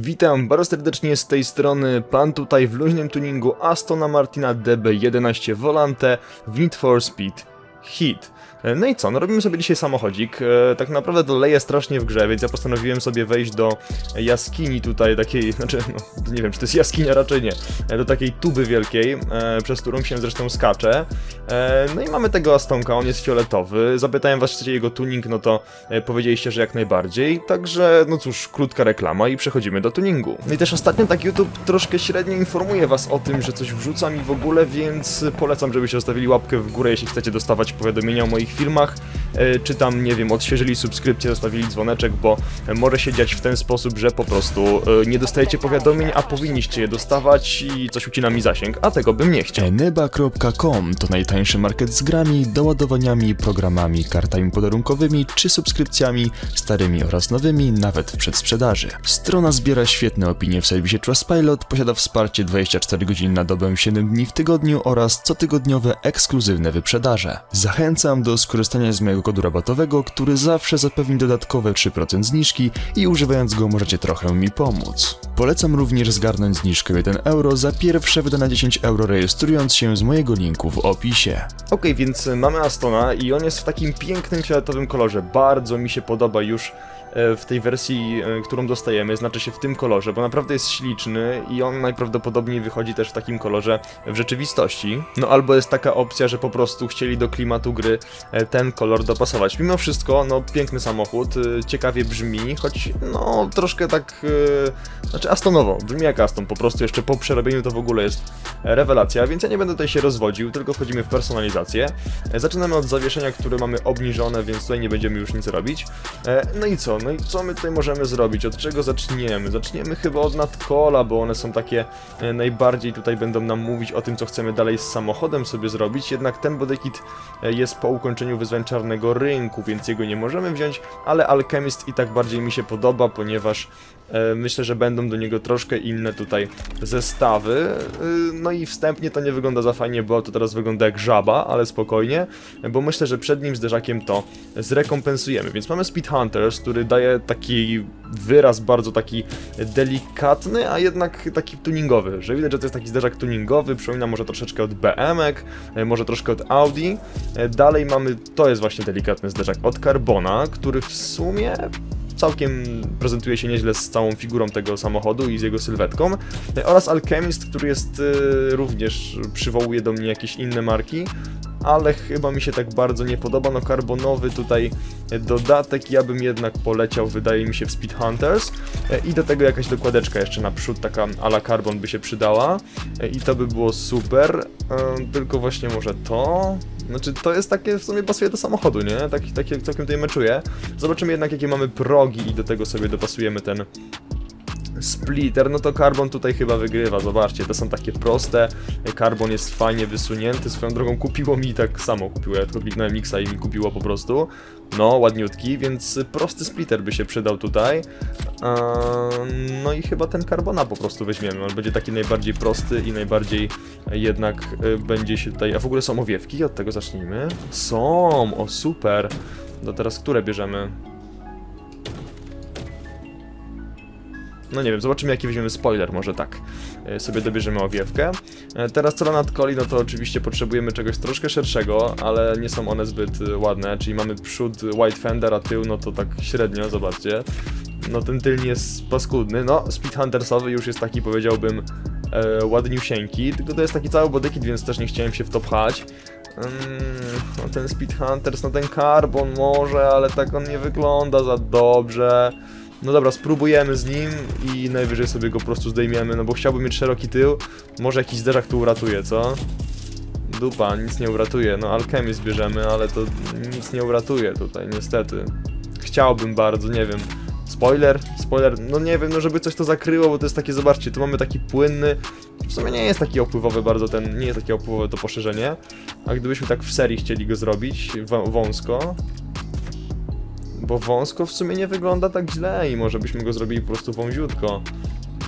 Witam bardzo serdecznie z tej strony, pan tutaj w luźnym tuningu Astona Martina DB11 Volante w Need for Speed Heat. E, No i co, no robimy sobie dzisiaj samochodzik, e, tak naprawdę to leje strasznie w grze, więc ja postanowiłem sobie wejść do jaskini tutaj takiej, znaczy, no nie wiem czy to jest jaskinia, raczej nie, e, do takiej tuby wielkiej, przez którą się zresztą skacze. No i mamy tego Astonka, on jest fioletowy, zapytałem was czy chcecie jego tuning, no to powiedzieliście, że jak najbardziej, także no cóż, krótka reklama i przechodzimy do tuningu. No i też ostatnio tak YouTube troszkę średnio informuje was o tym, że coś wrzucam i w ogóle, więc polecam, żebyście zostawili łapkę w górę, jeśli chcecie dostawać o moich filmach, e, czy tam, nie wiem, odświeżyli subskrypcję, zostawili dzwoneczek, bo e, może się dziać w ten sposób, że po prostu e, nie dostajecie powiadomień, a powinniście je dostawać i coś ucina mi zasięg, a tego bym nie chciał. Eneba.com to najtańszy market z grami, doładowaniami, programami, kartami podarunkowymi czy subskrypcjami starymi oraz nowymi, nawet w przedsprzedaży. Strona zbiera świetne opinie w serwisie Trustpilot, posiada wsparcie 24 godziny na dobę 7 dni w tygodniu oraz cotygodniowe ekskluzywne wyprzedaże. Zachęcam do skorzystania z mojego kodu rabatowego, który zawsze zapewni dodatkowe 3% zniżki i używając go możecie trochę mi pomóc. Polecam również zgarnąć zniżkę 1 euro za pierwsze wydane 10 euro rejestrując się z mojego linku w opisie. Okej, więc mamy Astona i on jest w takim pięknym fioletowym kolorze. Bardzo mi się podoba już w tej wersji, e, którą dostajemy, znaczy się w tym kolorze, bo naprawdę jest śliczny i on najprawdopodobniej wychodzi też w takim kolorze w rzeczywistości. No albo jest taka opcja, że po prostu chcieli do klimatu gry e, ten kolor dopasować. Mimo wszystko, no piękny samochód, e, ciekawie brzmi, choć no troszkę tak, e, znaczy Astonowo, brzmi jak Aston, po prostu jeszcze po przerobieniu to w ogóle jest rewelacja, więc ja nie będę tutaj się rozwodził, tylko wchodzimy w personalizację. E, Zaczynamy od zawieszenia, które mamy obniżone, więc tutaj nie będziemy już nic robić. E, No i co? No i co my tutaj możemy zrobić? Od czego zaczniemy? Zaczniemy chyba od nadkola, bo one są takie e, najbardziej tutaj będą nam mówić o tym, co chcemy dalej z samochodem sobie zrobić, jednak ten bodykit e, jest po ukończeniu wyzwań czarnego rynku, więc jego nie możemy wziąć, ale Alchemist i tak bardziej mi się podoba, ponieważ myślę, że będą do niego troszkę inne tutaj zestawy. Y, No i wstępnie to nie wygląda za fajnie, bo to teraz wygląda jak żaba, ale spokojnie, bo myślę, że przed nim zderzakiem to zrekompensujemy. Więc mamy Speed Hunters, który daje taki wyraz bardzo taki delikatny, a jednak taki tuningowy, że widać, że to jest taki zderzak tuningowy, przypomina może troszeczkę od BM-ek, e, może troszkę od Audi. E, Dalej mamy, to jest właśnie delikatny zderzak od Carbona, który w sumie całkiem prezentuje się nieźle z całą figurą tego samochodu i z jego sylwetką. Oraz Alchemist, który jest e, również przywołuje do mnie jakieś inne marki. Ale chyba mi się tak bardzo nie podoba. No, karbonowy tutaj dodatek. Ja bym jednak poleciał, wydaje mi się, w Speed Hunters. I do tego jakaś dokładeczka jeszcze naprzód, taka ala carbon by się przydała. I to by było super. E, Tylko właśnie może to. Znaczy, to jest takie, w sumie pasuje do samochodu, nie? Tak, takie całkiem tutaj meczuje. Zobaczymy jednak, jakie mamy progi i do tego sobie dopasujemy ten splitter. No to Carbon tutaj chyba wygrywa, zobaczcie, to są takie proste. Carbon jest fajnie wysunięty, swoją drogą kupiło mi tak samo, kupiło, ja tylko kliknąłem Xa i mi kupiło po prostu. No, ładniutki, więc prosty splitter by się przydał tutaj. No i chyba ten Carbona po prostu weźmiemy, on będzie taki najbardziej prosty i najbardziej jednak y, będzie się tutaj... A w ogóle są owiewki, od tego zacznijmy. Są, o super. No teraz które bierzemy? No nie wiem, zobaczymy jaki weźmiemy spoiler, może tak e, sobie dobierzemy owiewkę. E, Teraz co do nadkoli, no to oczywiście potrzebujemy czegoś troszkę szerszego, ale nie są one zbyt e, ładne, czyli mamy przód white fender, a tył no to tak średnio, zobaczcie. No ten tylny jest paskudny, no Speed Huntersowy już jest taki powiedziałbym e, ładniusieńki, tylko to jest taki cały bodykit, więc też nie chciałem się w to pchać. Mm, no ten Speed Hunters, no ten Carbon może, ale tak on nie wygląda za dobrze. No dobra, spróbujemy z nim i najwyżej sobie go po prostu zdejmiemy, no bo chciałbym mieć szeroki tył. Może jakiś zderzak tu uratuje, co? Dupa, nic nie uratuje. No Alchemist bierzemy, ale to nic nie uratuje tutaj, niestety. Chciałbym bardzo, nie wiem. Spoiler? Spoiler? No nie wiem, no żeby coś to zakryło, bo to jest takie, zobaczcie, tu mamy taki płynny, w sumie nie jest taki opływowy bardzo ten, nie jest takie opływowe to poszerzenie, a gdybyśmy tak w serii chcieli go zrobić, wą- wąsko, bo wąsko w sumie nie wygląda tak źle i może byśmy go zrobili po prostu wąziutko.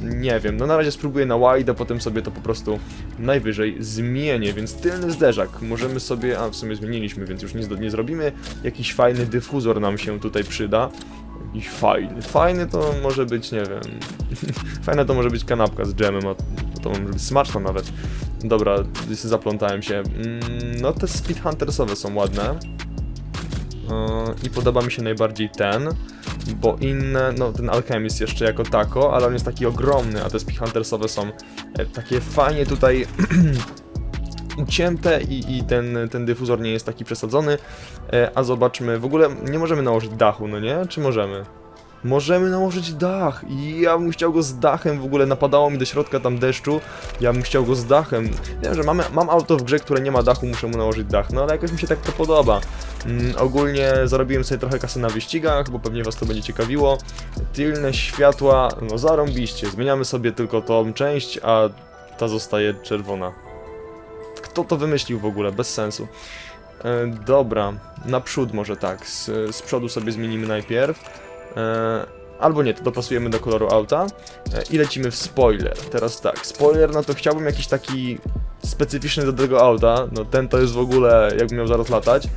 Nie wiem, no na razie spróbuję na wide, a potem sobie to po prostu najwyżej zmienię, więc tylny zderzak możemy sobie, a w sumie zmieniliśmy, więc już nie zrobimy. Jakiś fajny dyfuzor nam się tutaj przyda. I fajny. Fajny to może być, nie wiem. Fajna to może być kanapka z dżemem, a to może być smaczna nawet. Dobra, zaplątałem się. Mm, No te Speed Huntersowe są ładne. Yy, I podoba mi się najbardziej ten, bo inne, no ten Alchemist jeszcze jako tako, ale on jest taki ogromny, a te Speed Huntersowe są e, takie fajnie tutaj ucięte i, i ten, ten dyfuzor nie jest taki przesadzony. E, A zobaczmy, w ogóle nie możemy nałożyć dachu, no nie? Czy możemy? Możemy nałożyć dach i ja bym chciał go z dachem, w ogóle napadało mi do środka tam deszczu, ja bym chciał go z dachem. Wiem, że mamy, mam auto w grze, które nie ma dachu, muszę mu nałożyć dach, no ale jakoś mi się tak to podoba. Mm, ogólnie zarobiłem sobie trochę kasy na wyścigach, bo pewnie was to będzie ciekawiło. Tylne światła, no zarąbiście, zmieniamy sobie tylko tą część, a ta zostaje czerwona. Kto to wymyślił w ogóle? Bez sensu. E, dobra, naprzód może tak. Z, z przodu sobie zmienimy najpierw. E, albo nie, to dopasujemy do koloru auta. E, I lecimy w spoiler. Teraz tak, spoiler, no to chciałbym jakiś taki specyficzny do tego auta. No ten to jest w ogóle, jakbym miał zaraz latać.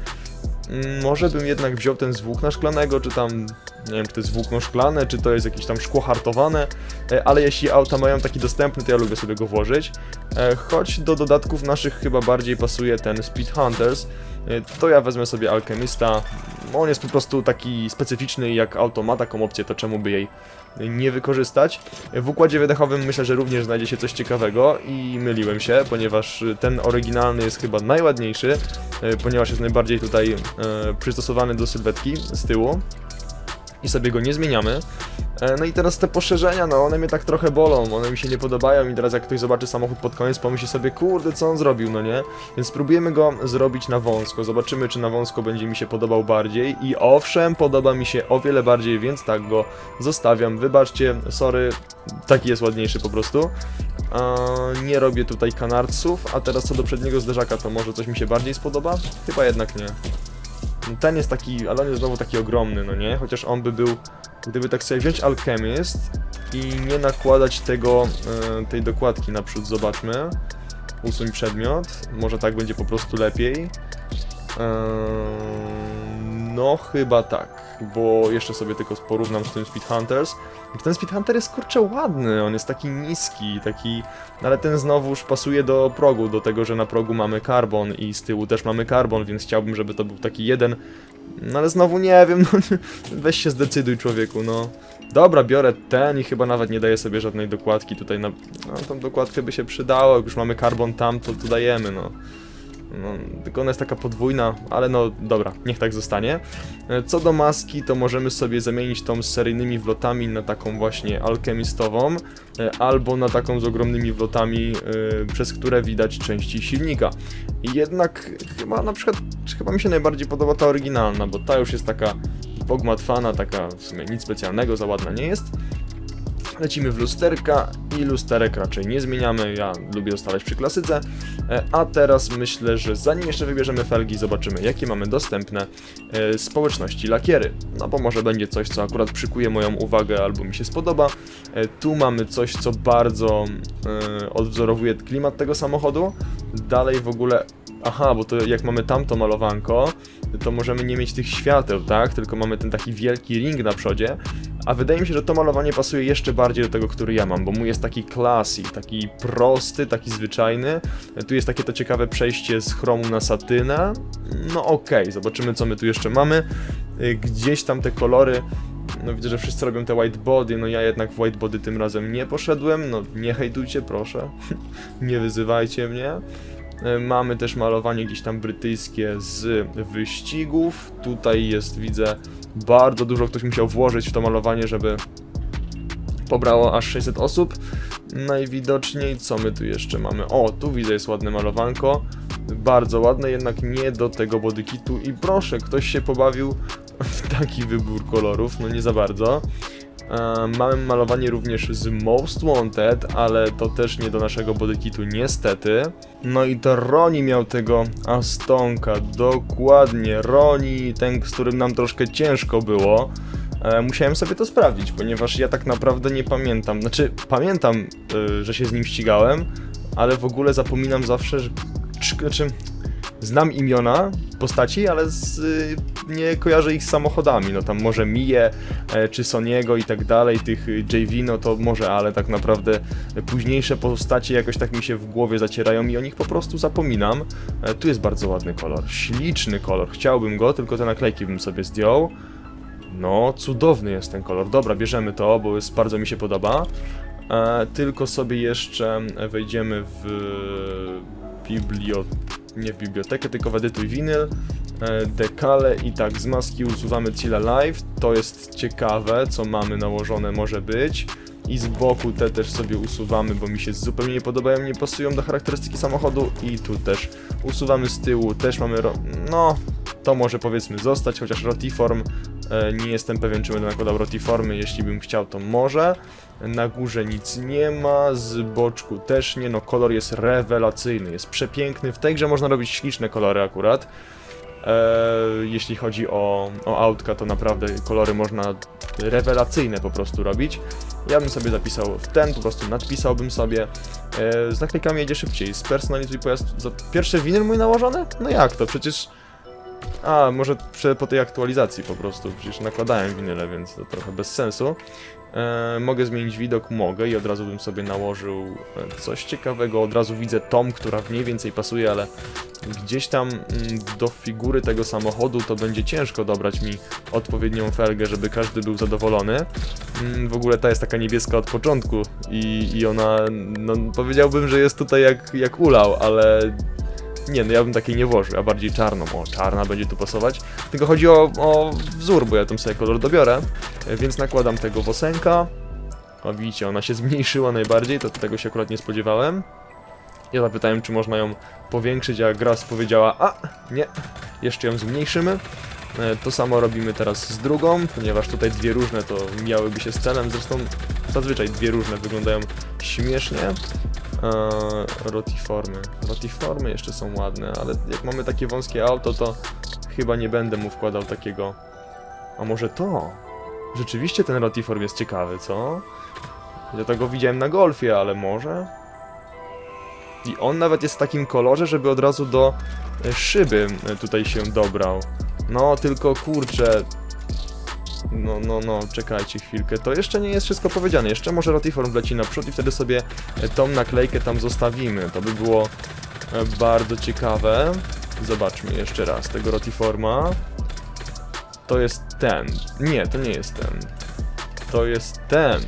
Mm, Może bym jednak wziął ten z włókna szklanego, czy tam, nie wiem, czy to jest włókno szklane, czy to jest jakieś tam szkło hartowane, e, ale jeśli auta mają taki dostępny, to ja lubię sobie go włożyć. Choć do dodatków naszych chyba bardziej pasuje ten Speed Hunters, to ja wezmę sobie Alchemista. On jest po prostu taki specyficzny jak auto ma taką opcję, to czemu by jej nie wykorzystać. W układzie wydechowym myślę, że również znajdzie się coś ciekawego i myliłem się, ponieważ ten oryginalny jest chyba najładniejszy, e, ponieważ jest najbardziej tutaj e, przystosowany do sylwetki z tyłu i sobie go nie zmieniamy. E, No i teraz te poszerzenia, no one mnie tak trochę bolą, one mi się nie podobają i teraz jak ktoś zobaczy samochód pod koniec, pomyśli sobie, kurde, co on zrobił, no nie? Więc spróbujemy go zrobić na wąsko, zobaczymy, czy na wąsko będzie mi się podobał bardziej i owszem, podoba mi się o wiele bardziej, więc tak go zostawiam. Wybaczcie, sorry, taki jest ładniejszy po prostu. A, nie robię tutaj kanarców, a teraz co do przedniego zderzaka, to może coś mi się bardziej spodoba? Chyba jednak nie. Ten jest taki, ale on jest znowu taki ogromny, no nie? Chociaż on by był, gdyby tak sobie wziąć Alchemist i nie nakładać tego, e, tej dokładki naprzód, zobaczmy. Usuń przedmiot, może tak będzie po prostu lepiej. Eee, no chyba tak, bo jeszcze sobie tylko porównam z tym Speed Hunters. Ten Speed Hunter jest kurczę ładny, on jest taki niski, taki... Ale ten znowuż pasuje do progu, do tego, że na progu mamy karbon i z tyłu też mamy karbon, więc chciałbym, żeby to był taki jeden... No ale znowu nie wiem, no weź się zdecyduj człowieku, no. Dobra, biorę ten i chyba nawet nie daję sobie żadnej dokładki tutaj na... No tą dokładkę by się przydało, jak już mamy karbon tam, to tu dajemy, no. No, tylko ona jest taka podwójna, ale no dobra, niech tak zostanie. E, Co do maski, to możemy sobie zamienić tą z seryjnymi wlotami na taką właśnie alchemistową, e, albo na taką z ogromnymi wlotami, e, przez które widać części silnika. Jednak chyba na przykład, chyba mi się najbardziej podoba ta oryginalna, bo ta już jest taka pogmatwana, taka w sumie nic specjalnego, za ładna nie jest. Lecimy w lusterka i lusterek raczej nie zmieniamy, ja lubię zostawać przy klasyce. E, A teraz myślę, że zanim jeszcze wybierzemy felgi, zobaczymy jakie mamy dostępne e, społeczności lakiery. No bo może będzie coś, co akurat przykuje moją uwagę albo mi się spodoba. E, Tu mamy coś, co bardzo odwzorowuje klimat tego samochodu. Dalej w ogóle... Aha, bo to jak mamy tamto malowanko, to możemy nie mieć tych świateł, tak? Tylko mamy ten taki wielki ring na przodzie. A wydaje mi się, że to malowanie pasuje jeszcze bardziej do tego, który ja mam, bo mój jest taki classy, taki prosty, taki zwyczajny. Tu jest takie to ciekawe przejście z chromu na satynę. No okej, zobaczymy co my tu jeszcze mamy. Y, Gdzieś tam te kolory, no widzę, że wszyscy robią te white body, no ja jednak w white body tym razem nie poszedłem, no nie hejtujcie proszę, nie wyzywajcie mnie. Y, Mamy też malowanie gdzieś tam brytyjskie z wyścigów. Tutaj jest, widzę, bardzo dużo ktoś musiał włożyć w to malowanie, żeby pobrało aż 600 osób. Najwidoczniej, co my tu jeszcze mamy? O, tu widzę jest ładne malowanko. Bardzo ładne, jednak nie do tego bodykitu. I proszę, ktoś się pobawił w taki wybór kolorów, no nie za bardzo. E, Mamy malowanie również z Most Wanted, ale to też nie do naszego bodykitu niestety. No i to Roni miał tego Astonka, dokładnie, Roni, ten, z którym nam troszkę ciężko było. E, Musiałem sobie to sprawdzić, ponieważ ja tak naprawdę nie pamiętam. Znaczy, pamiętam, y, że się z nim ścigałem, ale w ogóle zapominam zawsze, że. czy- Znaczy, znam imiona postaci, ale z, y, nie kojarzę ich z samochodami, no tam może Mie, e, czy Soniego i tak dalej, tych JV, no to może, ale tak naprawdę późniejsze postacie jakoś tak mi się w głowie zacierają i o nich po prostu zapominam. E, tu jest bardzo ładny kolor, śliczny kolor, chciałbym go, tylko te naklejki bym sobie zdjął. No, cudowny jest ten kolor. Dobra, bierzemy to, bo jest, bardzo mi się podoba. E, tylko sobie jeszcze wejdziemy w biblio... nie w bibliotekę, tylko w edytuj winyl. E, dekale i tak z maski usuwamy Cilla Live. To jest ciekawe, co mamy nałożone może być. I z boku te też sobie usuwamy, bo mi się zupełnie nie podobają, nie pasują do charakterystyki samochodu. I tu też usuwamy z tyłu, też mamy... No, to może powiedzmy zostać, chociaż Rotiform e, nie jestem pewien, czy będę nakładał Rotiformy, jeśli bym chciał, to może. Na górze nic nie ma, z boczku też nie, no kolor jest rewelacyjny, jest przepiękny, w tej grze można robić śliczne kolory akurat. E, jeśli chodzi o, o autka, to naprawdę kolory można rewelacyjne po prostu robić. Ja bym sobie zapisał w ten, po prostu nadpisałbym sobie. E, z naklejkami jedzie szybciej. Spersonalizuj pojazd. Za pierwszy winyl mój nałożony? No jak to? Przecież. A, może prze, po tej aktualizacji po prostu. Przecież nakładałem winyle, więc to trochę bez sensu. E, mogę zmienić widok? Mogę i od razu bym sobie nałożył e, coś ciekawego. Od razu widzę tom, która mniej więcej pasuje, ale gdzieś tam mm, do figury tego samochodu to będzie ciężko dobrać mi odpowiednią felgę, żeby każdy był zadowolony. Mm, W ogóle ta jest taka niebieska od początku i, i ona, no powiedziałbym, że jest tutaj jak, jak ulał, ale nie, no ja bym takiej nie włożył, a bardziej czarną, o czarna będzie tu pasować. Tylko chodzi o, o wzór, bo ja tam sobie kolor dobiorę, e, więc nakładam tego wosenka. O widzicie, ona się zmniejszyła najbardziej, to tego się akurat nie spodziewałem. Ja zapytałem, czy można ją powiększyć, a Gras powiedziała, a nie, jeszcze ją zmniejszymy. E, To samo robimy teraz z drugą, ponieważ tutaj dwie różne to miałyby się z celem, zresztą zazwyczaj dwie różne wyglądają śmiesznie. Eee, rotiformy. Rotiformy jeszcze są ładne, ale jak mamy takie wąskie auto, to chyba nie będę mu wkładał takiego... A może to? Rzeczywiście ten rotiform jest ciekawy, co? Ja tego widziałem na golfie, ale może? I on nawet jest w takim kolorze, żeby od razu do e, szyby e, tutaj się dobrał. No, tylko kurczę. No, no, no, czekajcie chwilkę. To jeszcze nie jest wszystko powiedziane. Jeszcze może Rotiform wleci naprzód i wtedy sobie e, tą naklejkę tam zostawimy. To by było e, bardzo ciekawe. Zobaczmy jeszcze raz tego Rotiforma. To jest ten. Nie, to nie jest ten. To jest ten.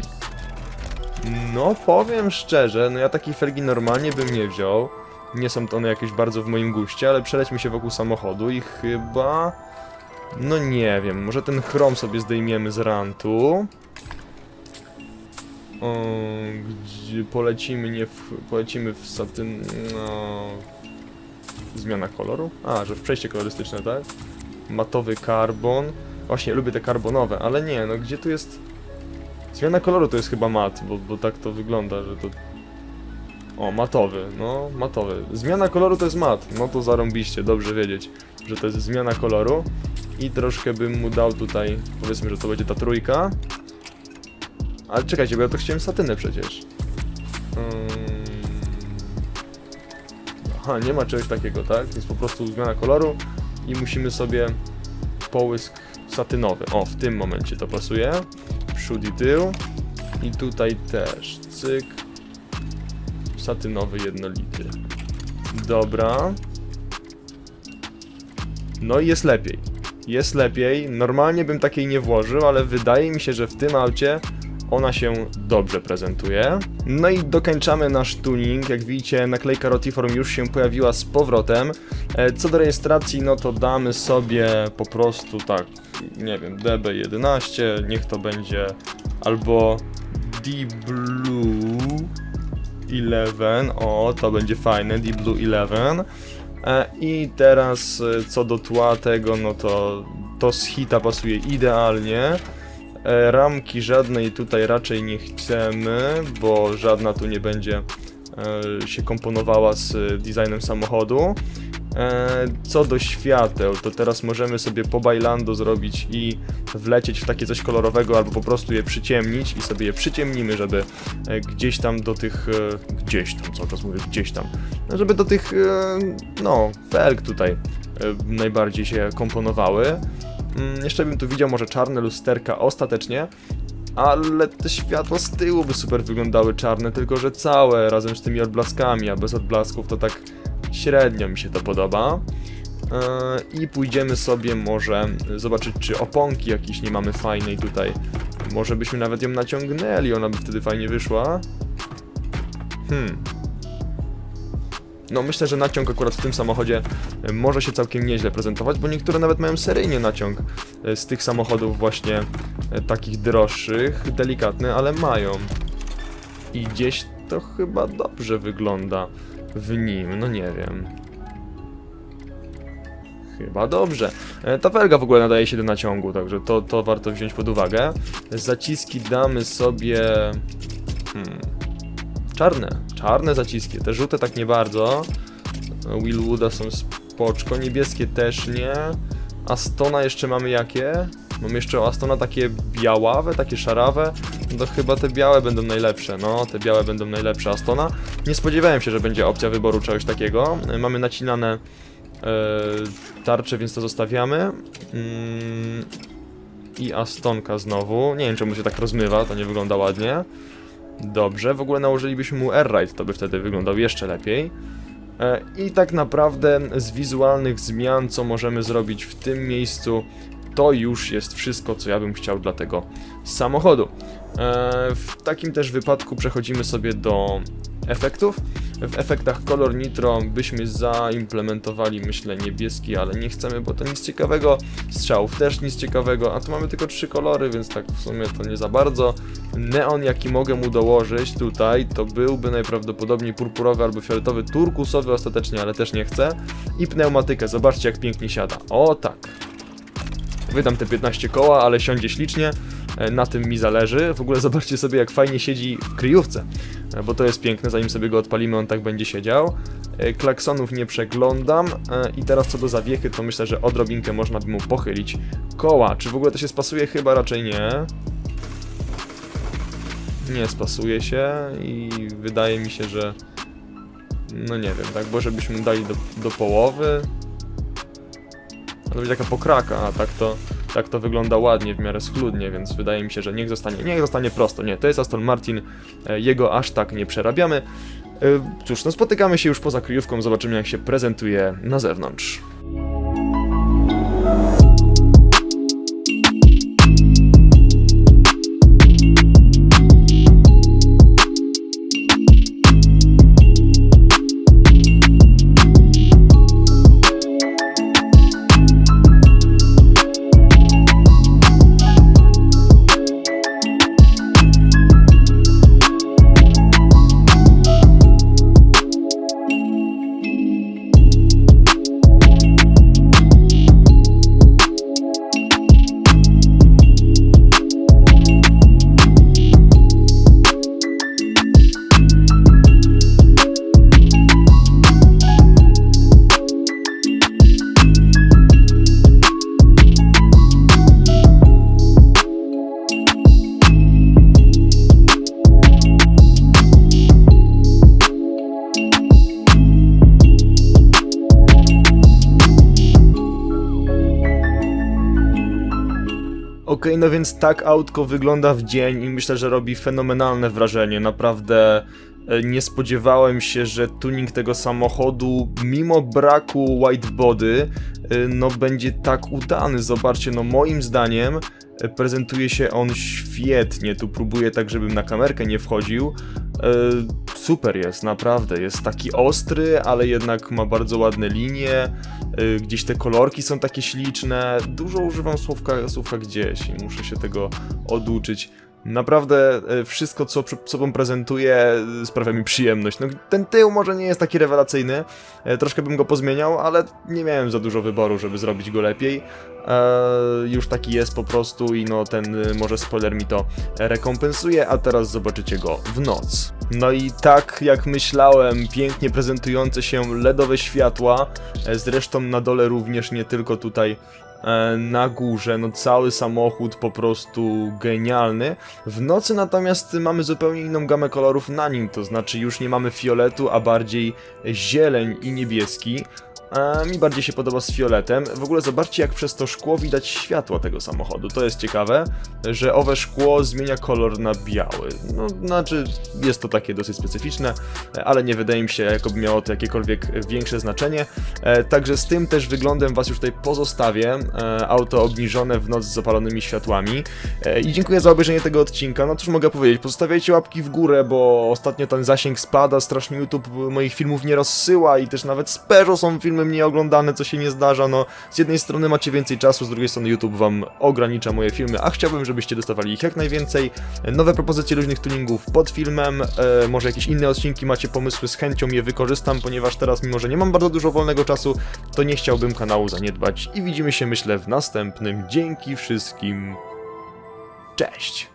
No, powiem szczerze, no ja takiej felgi normalnie bym nie wziął. Nie są one jakieś bardzo w moim guście, ale przelećmy się wokół samochodu i chyba... No nie wiem, może ten chrom sobie zdejmiemy z rantu. O, gdzie polecimy nie w, polecimy w satyn... No... Zmiana koloru? A, że w przejście kolorystyczne, tak? Matowy karbon. Właśnie, lubię te karbonowe, ale nie, no gdzie tu jest... Zmiana koloru to jest chyba mat, bo, bo tak to wygląda, że to... O, matowy, no, matowy. Zmiana koloru to jest mat, no to zarąbiście, dobrze wiedzieć, że to jest zmiana koloru. I troszkę bym mu dał tutaj, powiedzmy, że to będzie ta trójka. Ale czekajcie, bo ja to chciałem satynę przecież. Ym... Aha, nie ma czegoś takiego, tak? Jest po prostu zmiana koloru i musimy sobie połysk satynowy. O, w tym momencie to pasuje. Przód i tył. I tutaj też. Cyk. Satynowy jednolity. Dobra. No i jest lepiej. Jest lepiej. Normalnie bym takiej nie włożył, ale wydaje mi się, że w tym aucie ona się dobrze prezentuje. No i dokończamy nasz tuning. Jak widzicie, naklejka Rotiform już się pojawiła z powrotem. E, Co do rejestracji, no to damy sobie po prostu tak, nie wiem, DB11, niech to będzie albo D-Blue 11, o, to będzie fajne, D-Blue 11. E, I teraz e, co do tła tego, no to to z hita pasuje idealnie. E, Ramki żadnej tutaj raczej nie chcemy, bo żadna tu nie będzie się komponowała z designem samochodu. E, Co do świateł, to teraz możemy sobie po bailando zrobić i wlecieć w takie coś kolorowego, albo po prostu je przyciemnić i sobie je przyciemnimy, żeby e, gdzieś tam do tych, e, gdzieś tam, cały czas mówię gdzieś tam, no, żeby do tych, no, felg tutaj najbardziej się komponowały. Mm, jeszcze bym tu widział może czarne lusterka ostatecznie, ale te światła z tyłu by super wyglądały czarne, tylko że całe razem z tymi odblaskami, a bez odblasków to tak średnio mi się to podoba. Eee, I pójdziemy sobie może zobaczyć, czy oponki jakieś nie mamy fajnej tutaj. Może byśmy nawet ją naciągnęli, ona by wtedy fajnie wyszła. Hmm. No myślę, że naciąg akurat w tym samochodzie e, może się całkiem nieźle prezentować, bo niektóre nawet mają seryjnie naciąg e, z tych samochodów właśnie e, takich droższych, delikatny, ale mają. I gdzieś to chyba dobrze wygląda w nim, no nie wiem. Chyba dobrze. Ta felga w ogóle nadaje się do naciągu, także to, to warto wziąć pod uwagę. Zaciski damy sobie... Hmm. Czarne. Czarne zaciski. Te żółte tak nie bardzo. Willwooda są spoczko. Niebieskie też nie. Astona jeszcze mamy jakie? Mam jeszcze Astona takie białawe, takie szarawe. No to chyba te białe będą najlepsze. No, te białe będą najlepsze. Astona. Nie spodziewałem się, że będzie opcja wyboru czegoś takiego. Mamy nacinane e, tarcze, więc to zostawiamy. Mm, I Astonka znowu. Nie wiem, czemu się tak rozmywa, to nie wygląda ładnie. Dobrze, w ogóle nałożylibyśmy mu Airride, to by wtedy wyglądał jeszcze lepiej. E, I tak naprawdę z wizualnych zmian, co możemy zrobić w tym miejscu, to już jest wszystko, co ja bym chciał dla tego samochodu. E, W takim też wypadku przechodzimy sobie do efektów. W efektach Color Nitro byśmy zaimplementowali, myślę, niebieski, ale nie chcemy, bo to nic ciekawego. Strzałów też nic ciekawego, a tu mamy tylko trzy kolory, więc tak w sumie to nie za bardzo. Neon, jaki mogę mu dołożyć tutaj, to byłby najprawdopodobniej purpurowy albo fioletowy, turkusowy ostatecznie, ale też nie chcę. I pneumatykę, zobaczcie jak pięknie siada. O tak. Wydam te 15 koła, ale siądzie ślicznie. E, Na tym mi zależy. W ogóle zobaczcie sobie, jak fajnie siedzi w kryjówce, e, bo to jest piękne. Zanim sobie go odpalimy, on tak będzie siedział. E, Klaksonów nie przeglądam. I teraz co do zawiechy, to myślę, że odrobinkę można by mu pochylić koła. Czy w ogóle to się spasuje? Chyba raczej nie. Nie spasuje się i wydaje mi się, że. No nie wiem, tak, bo żebyśmy dali do, do połowy. To będzie taka pokraka, a tak to, tak to wygląda ładnie, w miarę schludnie, więc wydaje mi się, że niech zostanie, niech zostanie prosto. Nie, to jest Aston Martin, e, jego aż tak nie przerabiamy. E, Cóż, no spotykamy się już poza kryjówką, zobaczymy jak się prezentuje na zewnątrz. No więc tak autko wygląda w dzień i myślę, że robi fenomenalne wrażenie. Naprawdę e, nie spodziewałem się, że tuning tego samochodu, mimo braku whitebody, e, no będzie tak udany. Zobaczcie, no moim zdaniem e, prezentuje się on świetnie. Tu próbuję tak, żebym na kamerkę nie wchodził. Super jest, naprawdę. Jest taki ostry, ale jednak ma bardzo ładne linie. Y, Gdzieś te kolorki są takie śliczne. Dużo używam słówka, słówka gdzieś i muszę się tego oduczyć. Naprawdę y, wszystko, co przed sobą prezentuję, y, sprawia mi przyjemność. No, ten tył może nie jest taki rewelacyjny, y, troszkę bym go pozmieniał, ale nie miałem za dużo wyboru, żeby zrobić go lepiej. E, już taki jest po prostu i no ten y, może spoiler mi to rekompensuje, a teraz zobaczycie go w noc. No i tak jak myślałem, pięknie prezentujące się LEDowe światła, e, zresztą na dole również, nie tylko tutaj e, na górze, no cały samochód po prostu genialny. W nocy natomiast mamy zupełnie inną gamę kolorów na nim, to znaczy już nie mamy fioletu, a bardziej zieleń i niebieski. E, mi bardziej się podoba z fioletem. W ogóle zobaczcie, jak przez to szkło widać światła tego samochodu. To jest ciekawe, że owe szkło zmienia kolor na biały. No, znaczy, jest to takie dosyć specyficzne, ale nie wydaje mi się, jakoby miało to jakiekolwiek większe znaczenie. E, Także z tym też wyglądem Was już tutaj pozostawię. E, Auto obniżone w noc z zapalonymi światłami. E, I dziękuję za obejrzenie tego odcinka. No cóż mogę powiedzieć, pozostawiajcie łapki w górę, bo ostatnio ten zasięg spada, strasznie YouTube moich filmów nie rozsyła i też nawet z Peugeot są filmy mniej oglądane, co się nie zdarza. No, z jednej strony macie więcej czasu, z drugiej strony YouTube Wam ogranicza moje filmy, a chciałbym, żebyście dostawali ich jak najwięcej. Nowe propozycje różnych tuningów pod filmem, e, może jakieś inne odcinki macie pomysły, z chęcią je wykorzystam, ponieważ teraz, mimo że nie mam bardzo dużo wolnego czasu, to nie chciałbym kanału zaniedbać i widzimy się, myślę, w następnym. Dzięki wszystkim. Cześć!